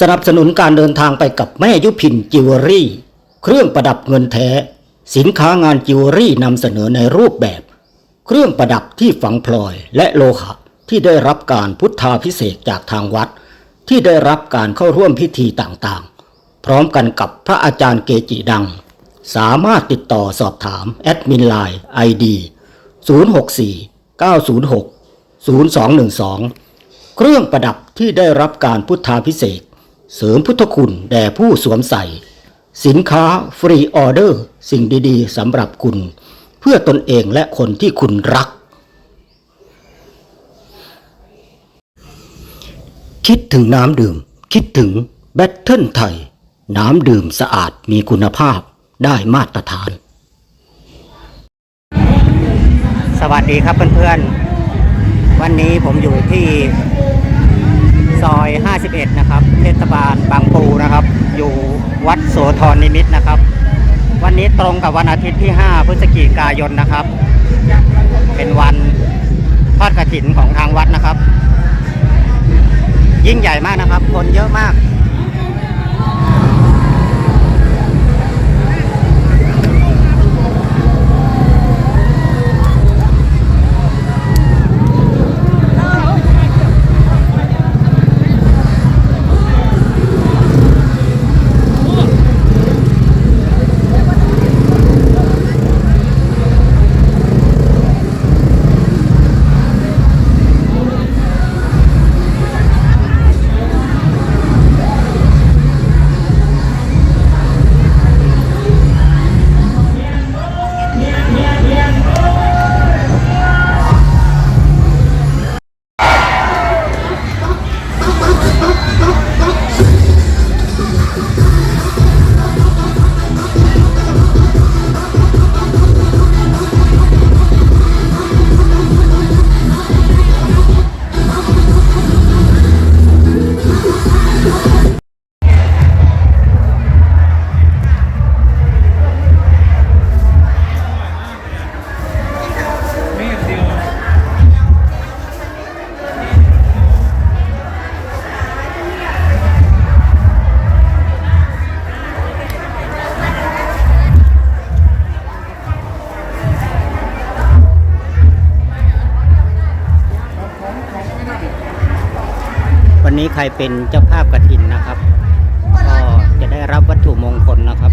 สนับสนุนการเดินทางไปกับแม่ยุพินจิวเวลรี่ เครื่องประดับเงินแท้ สินค้างานจิวเวลรี่นำเสนอในรูปแบบ เครื่องประดับที่ฝังพลอยและโลหะที่ได้รับการพุทธาพิเศษจากทางวัด ที่ได้รับการเข้าร่วมพิธีต่างๆ พร้อมกันกับพระอาจารย์เกจิดัง สามารถติดต่อสอบถามแอดมินไลน์ ID 064 906 0212 เครื่องประดับที่ได้รับการพุทธาพิเศษ เสริมพุทธคุณแด่ผู้สวมใส่ สินค้าฟรีออเดอร์ สิ่งดีๆสำหรับคุณ เพื่อตนเองและคนที่คุณรัก คิดถึงน้ำดื่ม คิดถึงแบตเทิลไทย น้ำดื่มสะอาดมีคุณภาพได้มาตรฐาน สวัสดีครับเพื่อนๆ วันนี้ผมอยู่ที่ ซอย 51 นะครับ เทศบาลบางปูนะครับ อยู่วัดโสธรนิมิตนะครับ วันนี้ตรงกับวันอาทิตย์ที่ 5 พฤศจิกายนนะครับ เป็นวันทอดกระถินของทางวัดนะครับ ยิ่งใหญ่มากนะครับ คนเยอะมาก ใครเป็นเจ้าภาพกระถินนะครับ ก็จะได้รับวัตถุมงคลนะครับ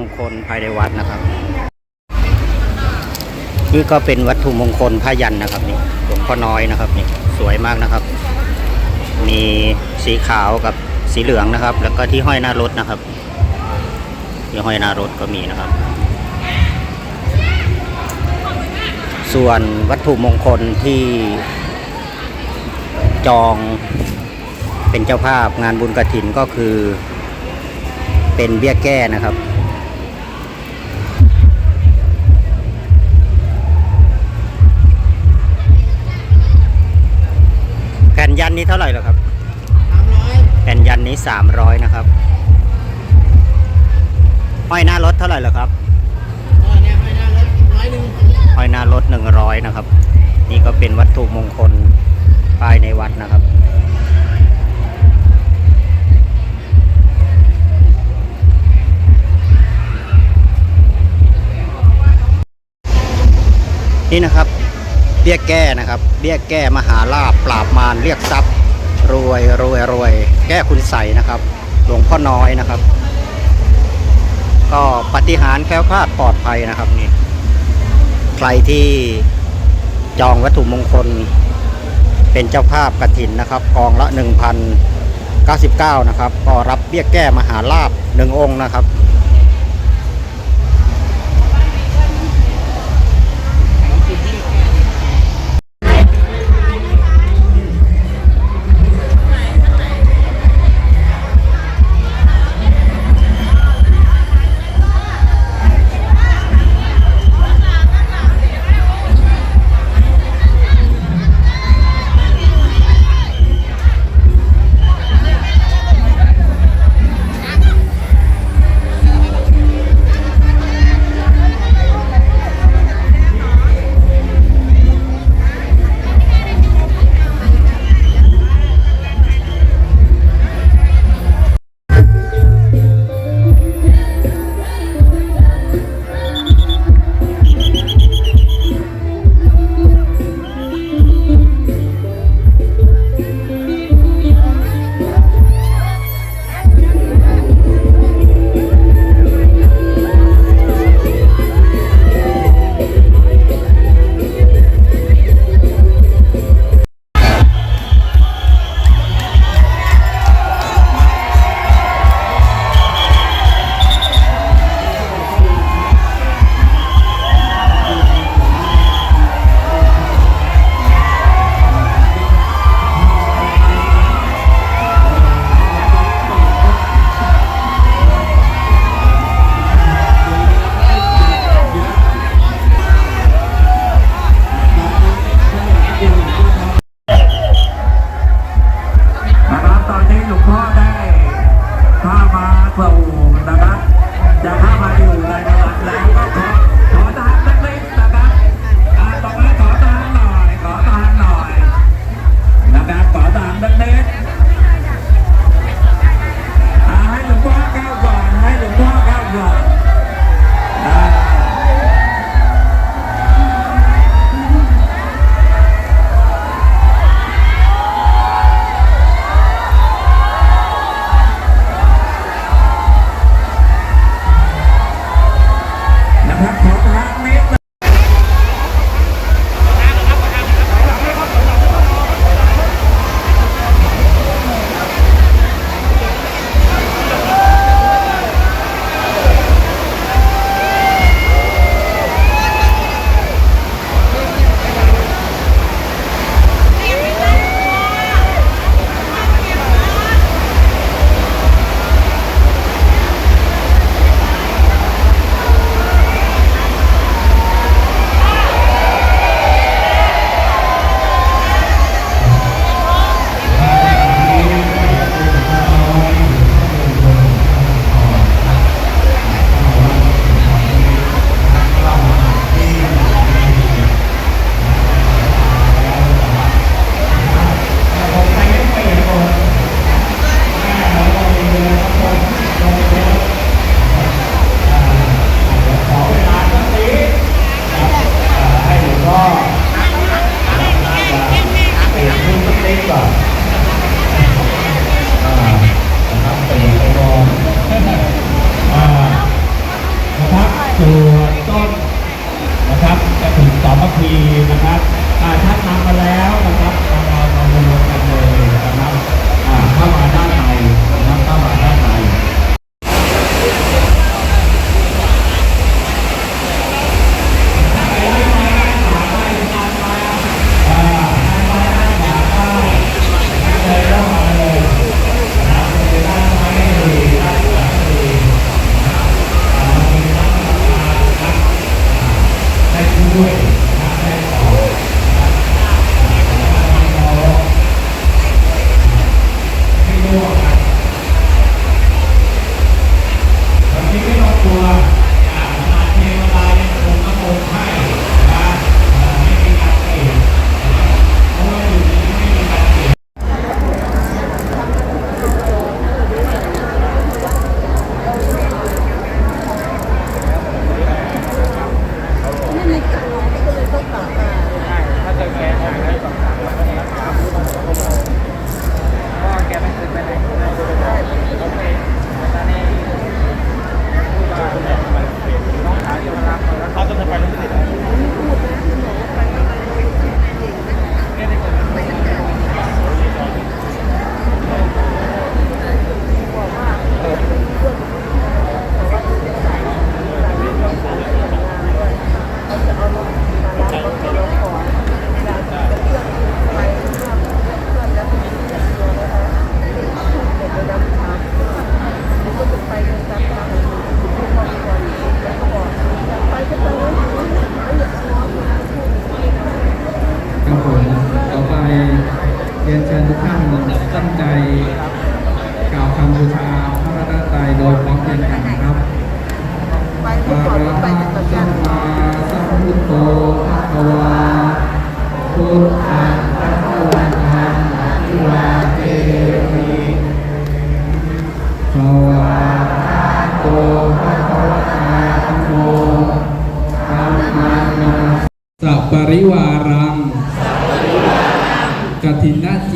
มงคลภายในวัดนะครับ นี่ก็เป็นวัตถุมงคลพยันนะครับนี่หลวงพ่อน้อยนะครับนี่สวยมากนะครับ มีสีขาวกับสีเหลืองนะครับ แล้วก็ที่ห้อยหน้ารถนะครับที่ห้อยหน้ารถก็มีนะครับ ส่วนวัตถุมงคลที่จองเป็นเจ้าภาพงานบุญกระถินก็คือเป็นเบี้ยแก้นะครับ นยันนี้เท่าไหร่เหรอครับแผ่นยันนี้300นะครับห้อยหน้ารถเท่าไหร่เหรอครับห้อยหน้ารถ100นะครับ นี่ก็เป็นวัตถุมงคลภายในวัดนะครับนี่นะครับ เบี้ยแก้นะครับ เบี้ยแก้มหาลาบปราบมารเรียกทรัพย์ รวยรวยรวย แก้คุณใสนะครับ หลวงพ่อน้อยนะครับ ก็ปฏิหารแคล้วคลาดปลอดภัยนะครับนี่ใครที่จองวัตถุมงคล เป็นเจ้าภาพกระถินนะครับ กองละ 1,099 นะครับ ก็รับเบี้ยแก้มหาลาบหนึ่งองค์นะครับ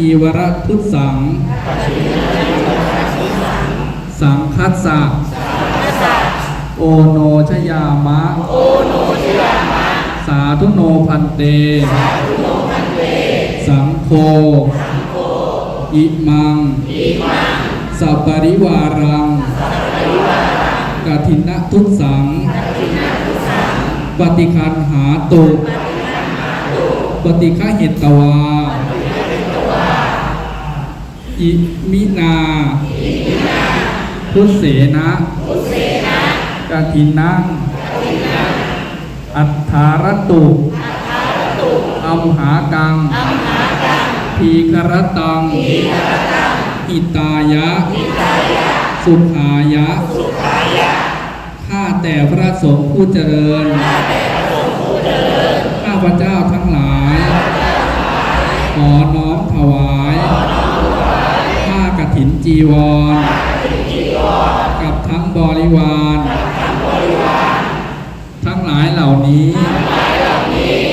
ชีวรพุทธสัง สังคัสสะโอโนชยามะ สาธุโนพันเต สังโฆอิมัง สัปริวารังกถินะทุตสัง ปฏิคันหาตุ ปฏิฆะเหตตวา อิมินาพุทเสนะกาทินังอัฏฐารตุอัมหากังทีกรตัง อิตายะ สุขายะ ข้าแต่พระสงฆ์ผู้เจริญ ข้าพระเจ้าทั้งหลาย ขอน้อมถวาย ผ้ากฐินจีวร กับทั้งบริวาร ทั้งหลายเหล่านี้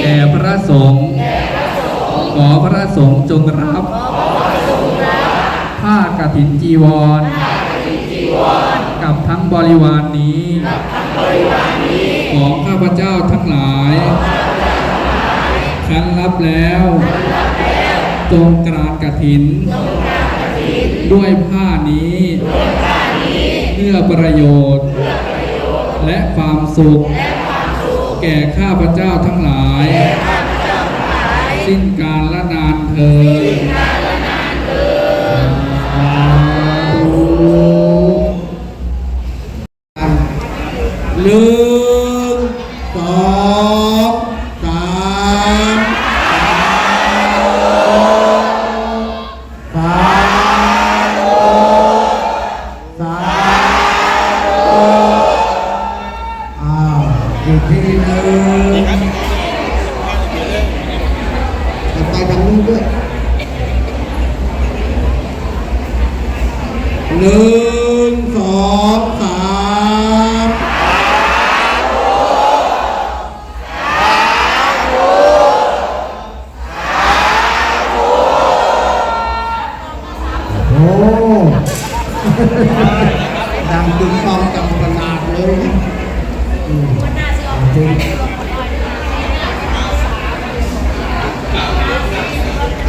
แด่พระสงฆ์ขอพระสงฆ์จงรับผ้ากฐินจีวร กับทั้งบริวารนี้ ของข้าพเจ้าทั้งหลายคันรับแล้ว จงกรานกฐิน ด้วยผ้านี้เพื่อประโยชน์ และความสุข แก่ข้าพเจ้าทั้งหลาย สิ้นกา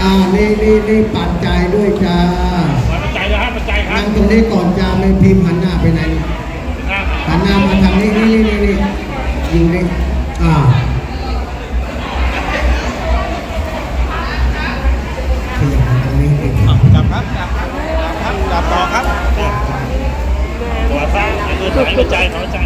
อ่านี่นี่นี่ปัจจัยด้วยจ้าปัจจัยนะฮะปัจจัยครับนั่งตรงนี้ก่อนจ้าไม่พิมพ์หันหน้าไปไหนหันหน้ามาทางนี้นี่นี่นี่นี่ยิงนี่อ่าขยับมาทางนี้นิดจับครับจับครับจับต่อครับตัวซ้ายคือถอยหัวใจถอยหัวใจ